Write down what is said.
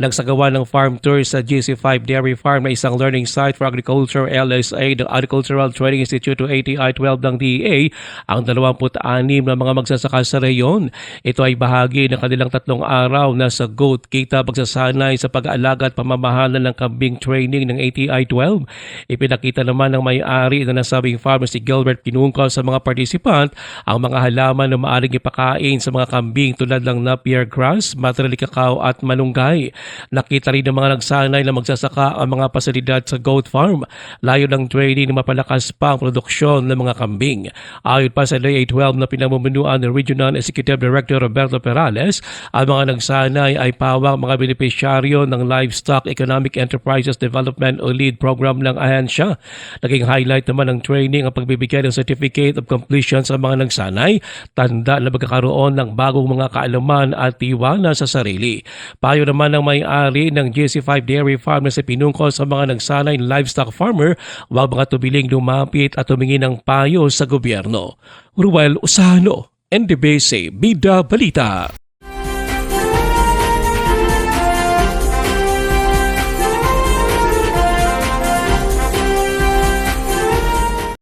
Nagsagawa ng farm tour sa GC5 Dairy Farm na isang learning site for agriculture LSA ng Agricultural Training Institute o ATI-12 ng DEA ang 26 na mga magsasaka sa reyon. Ito ay bahagi ng kanilang tatlong araw na sa GOAT kita pagsasanay sa pag-aalaga at pamamahala ng kambing training ng ATI-12. Ipinakita naman ng may-ari na nasabing farmer si Gilbert Pinungkal sa mga participant ang mga halaman na maaaring ipakain sa mga kambing tulad ng napier grass, material cacao at malunggay. Nakita rin ng mga nagsanay na magsasaka ang mga pasilidad sa goat farm. Layo ng training na mapalakas pa ang produksyon ng mga kambing. Ayon pa sa LA12 na pinamumunuan ng Regional Executive Director Roberto Perales, ang mga nagsanay ay pawang mga benepisyaryo ng Livestock Economic Enterprises Development o LEAD program ng ahensya. Naging highlight naman ng training ang pagbibigay ng Certificate of Completion sa mga nagsanay, tanda na magkakaroon ng bagong mga kaalaman at tiwala sa sarili. Payo naman ng may-ari ng GC5 Dairy Farm na si Pinungkol sa mga nagsanay livestock farmer, huwag mga tubiling lumapit at tumingi ng payo sa gobyerno. Ruel Usano, NDBC, Bida Balita.